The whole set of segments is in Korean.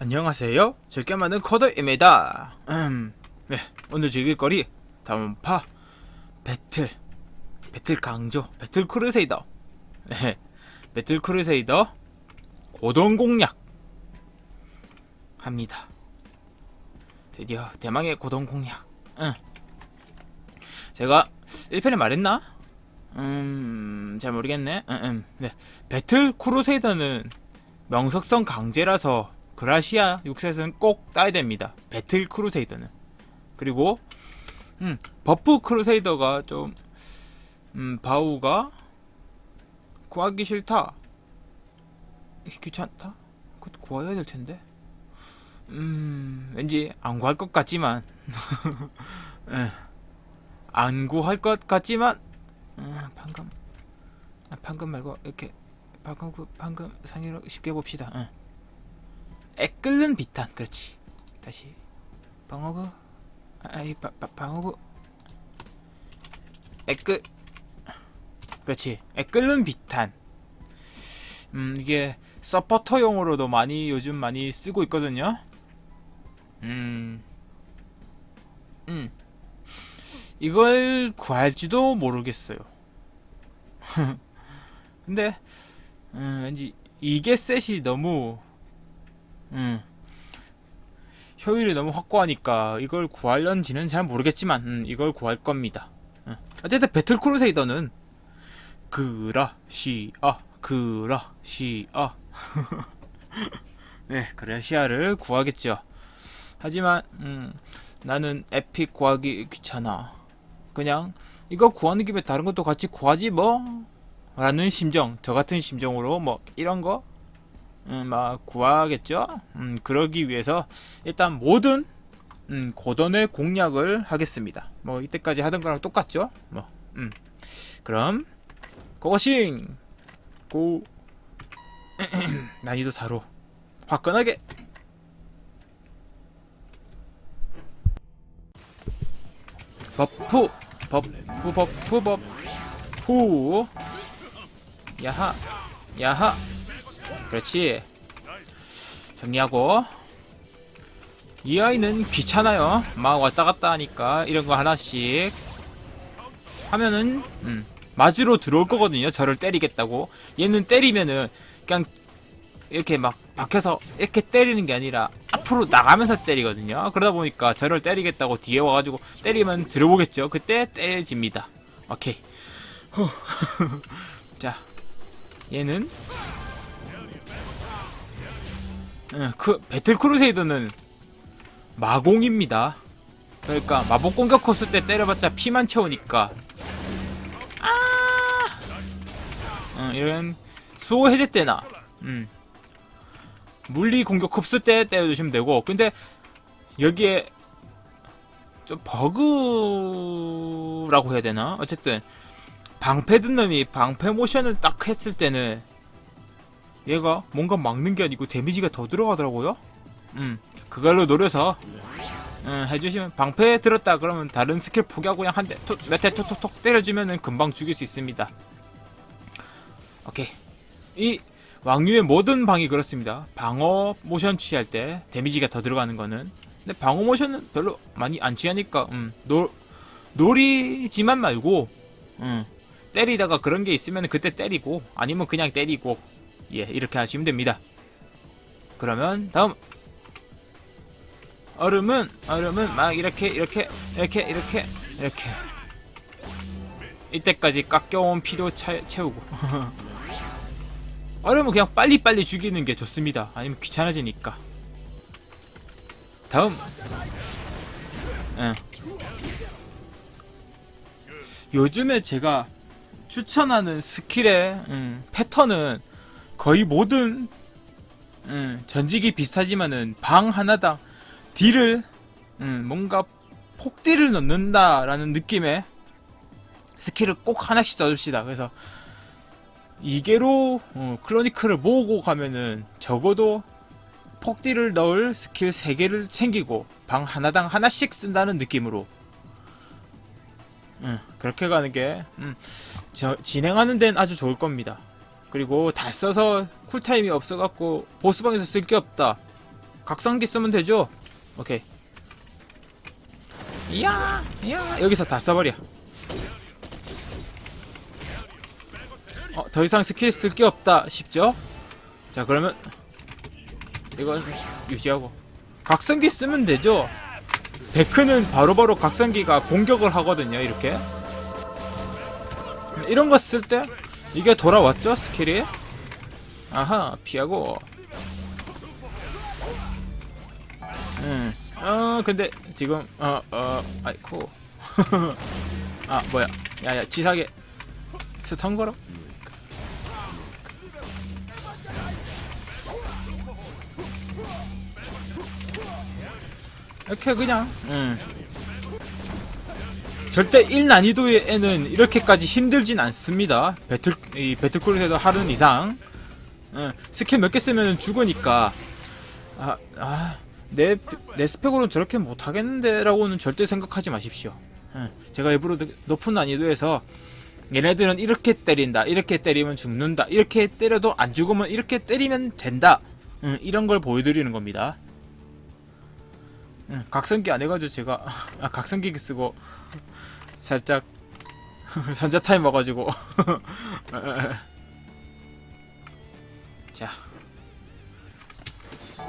안녕하세요. 즐겨 만든 코드입니다. 음, 네, 오늘 즐길 거리 다음파 배틀, 배틀 강조, 배틀 크루세이더, 네, 배틀 크루세이더 고동 공략 합니다. 드디어 대망의 고동 공략. 응. 제가 1편에 말했나? 음, 잘 모르겠네. 음, 음. 네. 배틀 크루세이더는 명석성 강제라서 그라시아 6셋은 꼭 따야 됩니다. 배틀 크루세이더는. 그리고 음, 버프 크루세이더가 좀 음, 바우가 구하기 싫다. 귀찮다. 그것도 구해야 될 텐데. 음, 왠지 안 구할 것 같지만. 예. 안 구할 것 같지만 음, 방금 아, 방금 말고 이렇게 방금 그- 방금 상의로 쉽게 봅시다. 응. 애 끓는 비탄 그렇지. 다시 방어구 아이 바, 바, 방어구 애끓 그렇지. 애 끓는 비탄. 음 이게 서포터용으로도 많이 요즘 많이 쓰고 있거든요. 음. 음. 이걸 구할지도 모르겠어요. 근데 음, 왠지 이게 셋이 너무 음, 효율이 너무 확고하니까 이걸 구하려는지는 잘 모르겠지만 음, 이걸 구할 겁니다. 음. 어쨌든 배틀 크루세이더는 그라시아 그라시아 네 그라시아를 구하겠죠. 하지만 음, 나는 에픽 구하기 귀찮아. 그냥 이거 구하는 김에 다른 것도 같이 구하지 뭐 라는 심정 저 같은 심정으로 뭐 이런 거 음, 막 구하겠죠? 음, 그러기 위해서 일단 모든 음, 고던의 공략을 하겠습니다. 뭐 이때까지 하던 거랑 똑같죠? 뭐 음. 그럼 고고싱! 고. 난이도 4로 화끈하게! 버프! 버프 버프 버프 야하. 야하. 그렇지. 정리하고. 이 아이는 귀찮아요. 막 왔다 갔다 하니까 이런 거 하나씩 하면은 음, 맞으러 들어올 거거든요. 저를 때리겠다고. 얘는 때리면은 그냥 이렇게 막 박혀서 이렇게 때리는 게 아니라 앞으로 나가면서 때리거든요. 그러다 보니까 저를 때리겠다고 뒤에 와가지고 때리면 들어보겠죠. 그때 때려집니다. 오케이. 후. 자 얘는 예, 그 배틀 크루세이더는 마공입니다. 그러니까 마법 공격 코스 때 때려봤자 피만 채우니까 아 어, 이런 수호 해제 때나 음. 물리 공격 흡수 때 때려주시면 되고 근데 여기에 좀 버그라고 해야 되나 어쨌든 방패 든 놈이 방패 모션을 딱 했을 때는 얘가 뭔가 막는 게 아니고 데미지가 더 들어가더라고요. 음, 그걸로 노려서 음, 해주시면 방패 들었다 그러면 다른 스킬 포기하고 그냥 한 대, 몇 대 톡톡톡 때려주면은 금방 죽일 수 있습니다. 오케이. 이 왕류의 모든 방이 그렇습니다. 방어 모션 취할 때 데미지가 더 들어가는 거는. 근데 방어 모션은 별로 많이 안 취하니까, 음, 노, 노리지만 말고, 음, 때리다가 그런 게 있으면 그때 때리고 아니면 그냥 때리고 예 이렇게 하시면 됩니다. 그러면 다음. 얼음은 얼음은 막 이렇게 이렇게 이렇게 이렇게 이렇게. 이때까지 깎여온 피도 차, 채우고. 얼음은 그냥 빨리빨리 죽이는 게 좋습니다. 아니면 귀찮아지니까. 다음. 예. 요즘에 제가 추천하는 스킬의 음, 패턴은 거의 모든 음, 전직이 비슷하지만은 방 하나당 딜을 음, 뭔가 폭딜을 넣는다라는 느낌의 스킬을 꼭 하나씩 써줍시다. 그래서 이계로 어, 클로니클을 모으고 가면은 적어도 폭딜을 넣을 스킬 3개를 챙기고 방 하나당 하나씩 쓴다는 느낌으로 음, 그렇게 가는 게 음, 저, 진행하는 데는 아주 좋을 겁니다. 그리고 다 써서 쿨타임이 없어갖고 보스방에서 쓸 게 없다. 각성기 쓰면 되죠? 오케이. 이야, 이야, 여기서 다 써버려. 어, 더 이상 스킬 쓸 게 없다 싶죠? 자, 그러면 이건 유지하고 각성기 쓰면 되죠? 베크는 바로바로 각성기가 공격을 하거든요, 이렇게. 이런 거 쓸 때 이게 돌아왔죠, 스킬이? 아하, 피하고. 음, 어, 근데 지금 어, 어, 아이쿠. 아, 뭐야? 야야, 치사하게 스턴 걸어? 이렇게 그냥 음. 절대 1 난이도의 애는 이렇게까지 힘들진 않습니다. 배틀 이 배틀크루세더 하는 이상 음, 스킬 몇 개 쓰면 죽으니까 아, 아, 내, 내 스펙으로는 저렇게 못하겠는데 라고는 절대 생각하지 마십시오. 음, 제가 일부러 높- 높은 난이도에서 얘네들은 이렇게 때린다, 이렇게 때리면 죽는다, 이렇게 때려도 안 죽으면 이렇게 때리면 된다. 음, 이런 걸 보여드리는 겁니다. 응, 각성기 안 해가지고 제가 아, 각성기 쓰고 살짝 전자 타임 와가지고. 자.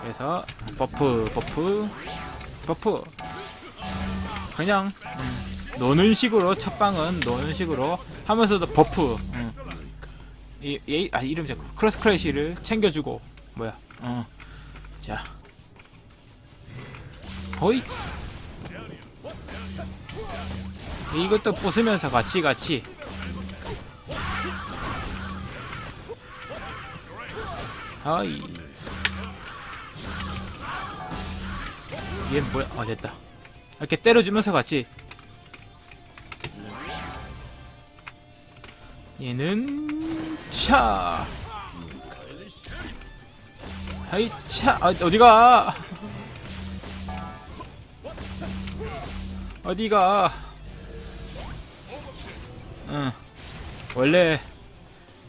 그래서 버프 버프 버프. 그냥 음, 노는 식으로 첫 방은 노는 식으로 하면서도 버프. 음. 이, 이, 아 이름 자꾸. 크로스 크래시를 챙겨주고. 뭐야? 어. 자 호이. 이것도 부수면서 같이 같이. 하이. 얘 뭐야? 아 됐다. 이렇게 때려주면서 같이. 얘는 차. 하이 차. 아, 어디가 어디가? 응. 원래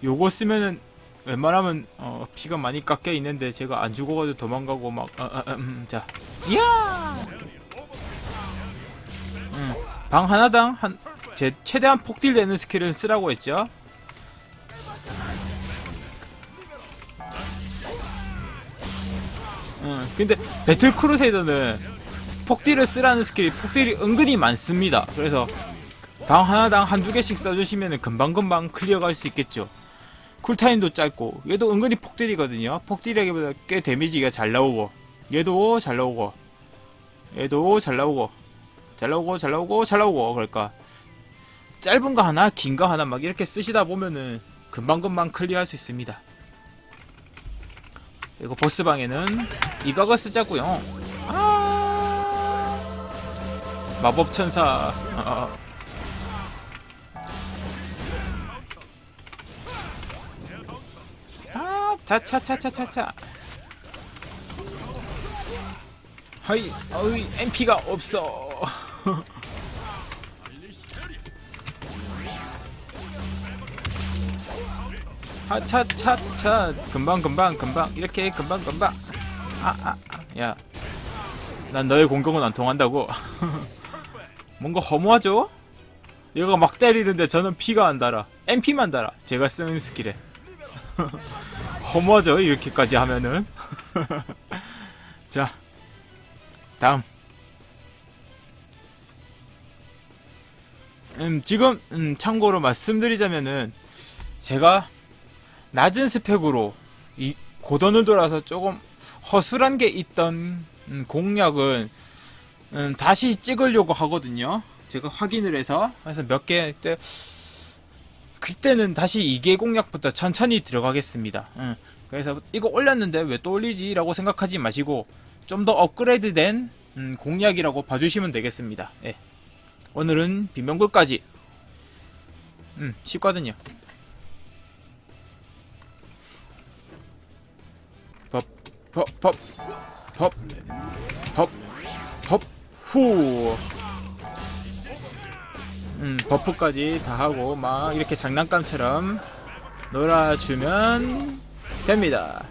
요거 쓰면은 웬만하면 어, 피가 많이 깎여 있는데 제가 안 죽어가지고 도망가고 막 아, 아, 음, 자, 이야. 응. 방 하나당 한 제 최대한 폭딜 되는 스킬은 쓰라고 했죠. 응. 근데 배틀 크루세이더는 폭딜을 쓰라는 스킬이 폭딜이 은근히 많습니다. 그래서 방 하나당 한두 개씩 써주시면 금방금방 클리어 갈 수 있겠죠. 쿨타임도 짧고 얘도 은근히 폭딜이거든요. 폭딜이라기보다 꽤 데미지가 잘 나오고 얘도 잘 나오고 얘도 잘 나오고 잘 나오고 잘 나오고 잘 나오고 그러니까 짧은 거 하나 긴 거 하나 막 이렇게 쓰시다 보면은 금방금방 클리어 할 수 있습니다. 그리고 보스방에는 이거가 쓰자고요. 아 마법 천사. 어. 아, 차차차차차차. 하이, 어이, MP가 없어. 하차차차 금방 금방 금방 이렇게 금방 금방 아아 아, 야. 난 너의 공격은 안 통한다고. 뭔가 허무하죠? 얘가 막 때리는데 저는 피가 안 달아. MP만 달아. 제가 쓰는 스킬에. 허무하죠? 이렇게까지 하면은. 자, 다음. 음, 지금, 음, 참고로 말씀드리자면은, 제가 낮은 스펙으로 이 고던을 돌아서 조금 허술한 게 있던 음, 공략은 음, 다시 찍으려고 하거든요. 제가 확인을 해서 그래서 몇개 때 그때는 다시 2개 공략부터 천천히 들어가겠습니다. 음, 그래서 이거 올렸는데 왜 또 올리지라고 생각하지 마시고 좀 더 업그레이드된 음, 공략이라고 봐주시면 되겠습니다. 예. 오늘은 빈명굴까지 음, 쉽거든요. 법, 법, 법, 법, 후. 음, 버프까지 다 하고, 막, 이렇게 장난감처럼, 놀아주면 됩니다.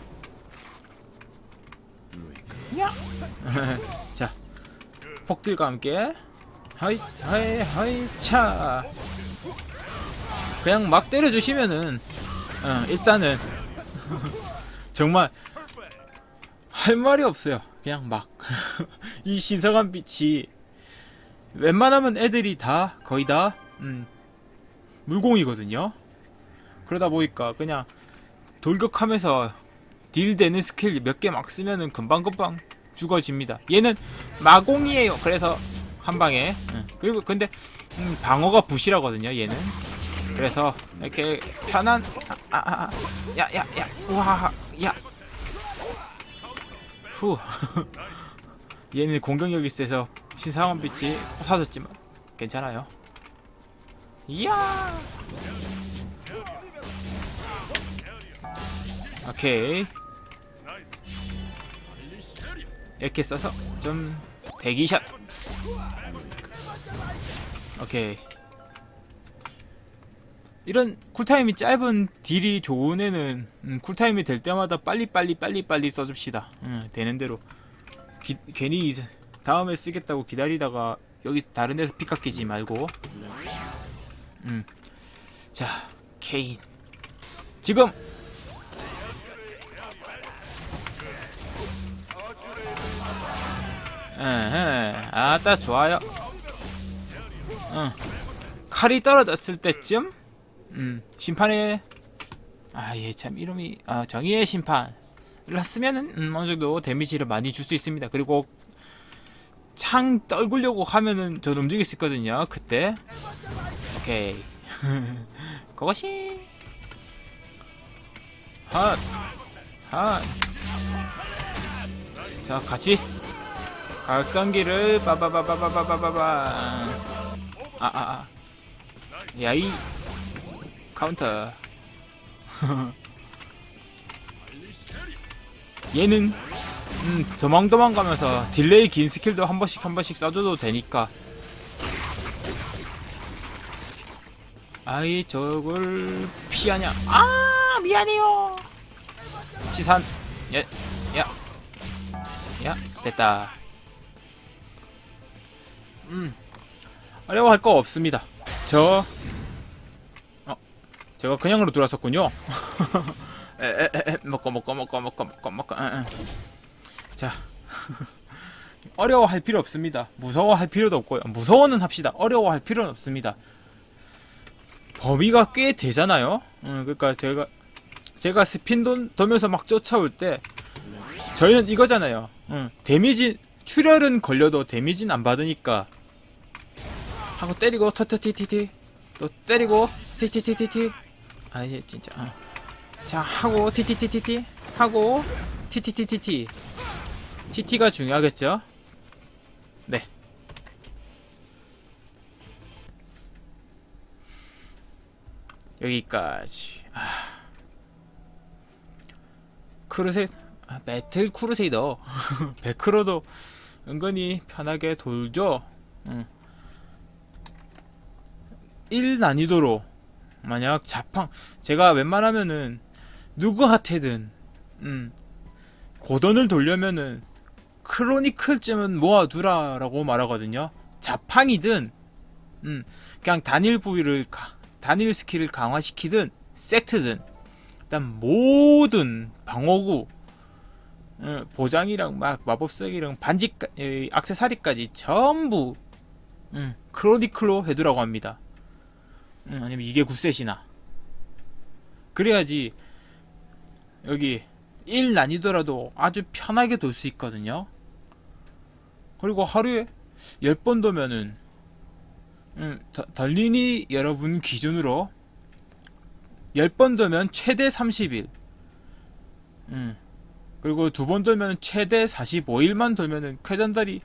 야. 자, 폭들과 함께 하이 하이 하이 차. 그냥 막 때려주시면은 어, 일단은 정말 할 말이 없어요. 그냥 막 이 신성한 빛이 웬만하면 애들이 다 거의 다 음, 물공이거든요. 그러다 보니까 그냥 돌격하면서 딜 되는 스킬 몇 개 막 쓰면은 금방금방 죽어집니다. 얘는 마공이에요. 그래서 한 방에 응. 그리고 근데 음, 방어가 부실하거든요. 얘는 그래서 이렇게 편한 아아야야야 와야 후. 얘는 공격력이 세서 신상한 빛이 부사졌지만 괜찮아요. 이야! 오케이. 이렇게 써서 좀 대기샷. 오케이 이런 쿨타임이 짧은 딜이 좋은 애는 음, 쿨타임이 될 때마다 빨리빨리 빨리빨리 써줍시다 음, 되는 대로 기- 괜히 다음에 쓰겠다고 기다리다가 여기 다른 데서 피 깎이지 말고 음. 자 케인 지금 아따 좋아요. 응. 칼이 떨어졌을 때쯤, 음, 심판의 아 예 참 이름이 아, 정의의 심판을 쓰면은 음, 어느 정도 데미지를 많이 줄 수 있습니다. 그리고 창 떨구려고 하면은 전 움직일 수 있거든요. 그때. 오케이. 그것이. 핫 핫. 자 같이. 각성기를 빠바바바바바바바. 아아아. 야이 카운터. 얘는 음, 도망도망 가면서 딜레이 긴 스킬도 한 번씩 한 번씩 써줘도 되니까. 아이 저걸 피하냐? 아 미안해요. 치산. 야야야 됐다. 음 어려워할 거 없습니다. 저 어, 제가 그냥으로 돌았었군요. 에에에 먹고 먹고 먹고 먹고 먹고 먹고. 자. 어려워할 필요 없습니다. 무서워할 필요도 없고요. 무서워는 합시다. 어려워할 필요는 없습니다. 범위가 꽤 되잖아요. 음, 그러니까 제가 제가 스핀 돈, 돌면서 막 쫓아올 때 저희는 이거잖아요. 음, 데미지 출혈은 걸려도 데미지는 안 받으니까 하고 때리고 터터티티티. 또 때리고 티티티티티 아예 진짜 아. 자 하고 티티티티티 하고 티티티티티 TT가 중요하겠죠? 네. 여기까지. 아. 크루세 아, 배틀 크루세이더 베크로도 은근히 편하게 돌죠. 응. 1 난이도로 만약 자팡 제가 웬만하면은 누구한테든 음 고던을 돌려면은 크로니클쯤은 모아두라라고 말하거든요. 자팡이든 음 그냥 단일 부위를 가- 단일 스킬을 강화시키든 세트든 일단 모든 방어구 어, 보장이랑 막 마법석이랑 반지 악세사리까지 전부 음, 크로니클로 해두라고 합니다. 음, 아니면 이게 굿셋이나 그래야지 여기 1 난이더라도 아주 편하게 돌 수 있거든요. 그리고 하루에 10번 도면은 음, 더- 덜린이 여러분 기준으로 10번 도면 최대 30일 음, 그리고 두 번 돌면 최대 45일만 돌면은 쾌전달이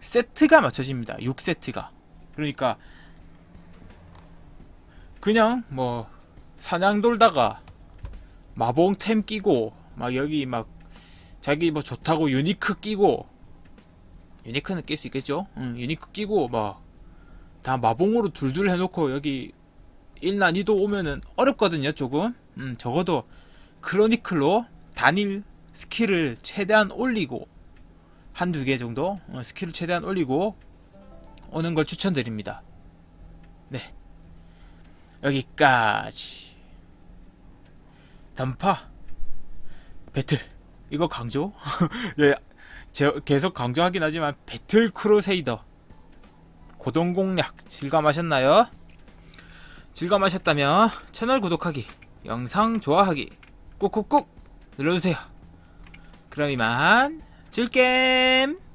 세트가 맞춰집니다. 6세트가 그러니까 그냥 뭐 사냥 돌다가 마봉템 끼고 막 여기 막 자기 뭐 좋다고 유니크 끼고 유니크는 낄 수 있겠죠? 응, 유니크 끼고 막 다 마봉으로 둘둘 해놓고 여기 1난이도 오면은 어렵거든요 조금 음, 적어도 크로니클로 단일 스킬을 최대한 올리고 한두 개 정도 어, 스킬을 최대한 올리고 오는 걸 추천드립니다. 네. 여기까지. 던파. 배틀. 이거 강조? 예, 제, 계속 강조하긴 하지만 배틀 크루세이더. 고동 공략 질감하셨나요? 질감하셨다면 채널 구독하기, 영상 좋아하기 꾹꾹꾹 눌러주세요. 그럼 이만 질겜!